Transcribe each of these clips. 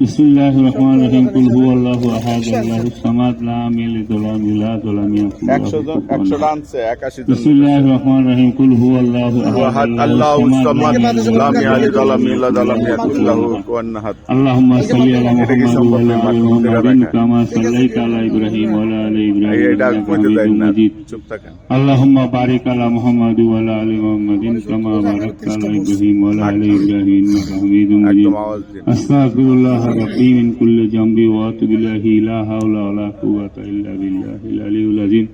بسم الله الرحمن الرحيم قل هو الله احد الله الصمد لم يلد ولم يولد ولم يكن له كفوا بسم الله الرحمن الرحيم قل هو الله احد الله الصمد لم يلد ولم يولد ولم يكن له كفوا احد اللهم صل على محمد وعلى ال محمد كما صليت على ابراهيم وعلى ال ابراهيم مجيد اللهم بارك على محمد وعلى ال محمد كما باركت على ابراهيم وعلى ال ابراهيم انك حميد مجيد استغفر الله ربي من كل جنب واتب الله لا حول ولا قوة إلا بالله العلي العظيم.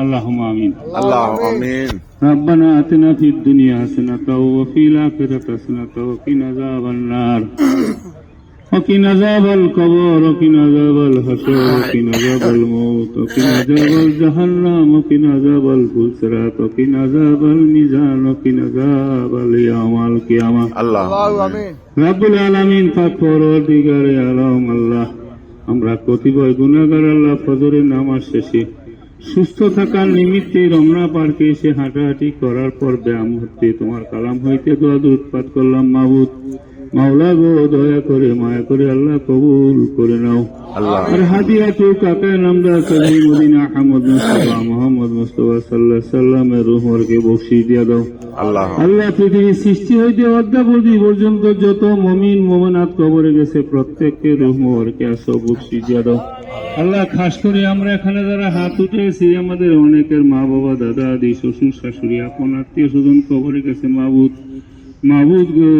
اللهم آمين. اللهم آمين. ربنا آتنا في الدنيا حسنة وفي الآخرة حسنة وقنا عذاب النار. وقنا عذاب القبر وقنا عذاب الحشر وقنا عذاب الموت وقنا عذاب الجهنم وقنا عذاب الفسرات وقنا عذاب الميزان وقنا عذاب اليوم القيامه আল্লাহ রাব্বুল আলামিন পাক পরওয়ারদিগারে আলম আল্লাহ আমরা কতিপয় গুনাহগার আল্লাহ ফজরের নামাজ শেষে সুস্থ থাকার নিমিত্তে রমনা পার্কে এসে হাঁটাহাঁটি করার পর ব্যায়াম হতে তোমার কালাম হইতে দোয়া উৎপাত করলাম মাহবুদ মাওলা গো দয়া করে মায়া করে আল্লাহ কবুল করে নাও। আর হাদিয়া তো কাকা নামদা সহি মদিনা আহমদ মুস্তফা মোহাম্মদ মুস্তফা সাল্লাহ সাল্লামের রুহরকে বকশি দিয়া দাও। আল্লাহ। পৃথিবীর সৃষ্টি হইতে অদ্যাবধি পর্যন্ত যত মমিন মোমনাথ কবরে গেছে প্রত্যেককে রহমরকে আসো বকশি দিয়া দাও। আল্লাহ খাস করে আমরা এখানে যারা হাত উঠেছি আমাদের অনেকের মা বাবা দাদা আদি শ্বশুর শাশুড়ি আপন আত্মীয় স্বজন কবরে গেছে মাহবুদ মাহবুদ গো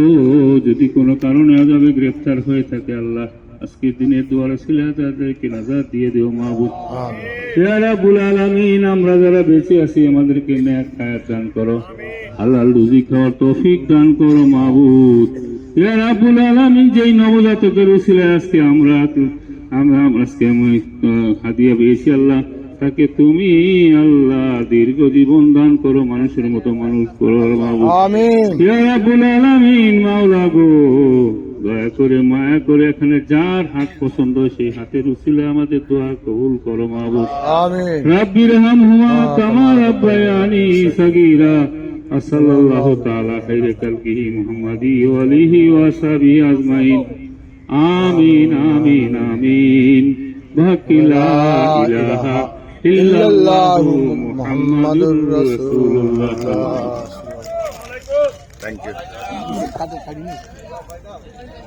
যদি কোনো কারণে আজাবে গ্রেফতার হয়ে থাকে আল্লাহ আজকের দিনের দুয়ারে ছিল তাদেরকে নাজার দিয়ে দিও মাহবুদ পেয়ারা বুল আলামিন আমরা যারা বেঁচে আছি আমাদেরকে ন্যাক খায়াত দান করো। হালাল রুজি খাওয়ার তৌফিক দান করো মাহবুদ পেয়ারা বুল আলামিন যেই নবজাতকের উসিলায় আজকে আমরা আমরা আমরা আজকে আমি হাদিয়া পেয়েছি আল্লাহ। তাকে তুমি আল্লাহ দীর্ঘ জীবন দান করো মানুষের মতো মানুষ করো আলামিন মাওলা গো দয়া করে মায়া করে এখানে যার হাত পছন্দ সেই হাতের উসিলে আমাদের দোয়া কবুল করো মাহবুব রাব্বি রহমহুমা কামা রাব্বায়ানি সাগীরা। আসাল্লাল্লাহু তাআলা খাইরে কালকিহি মুহাম্মাদি ওয়া আলিহি ওয়া সাহবিহি আজমাইন। আমিন আমিন আমিন। বাকিলা ইলাহা ইল্লাল্লাহু মুহাম্মাদুর রাসূলুল্লাহ। Thank you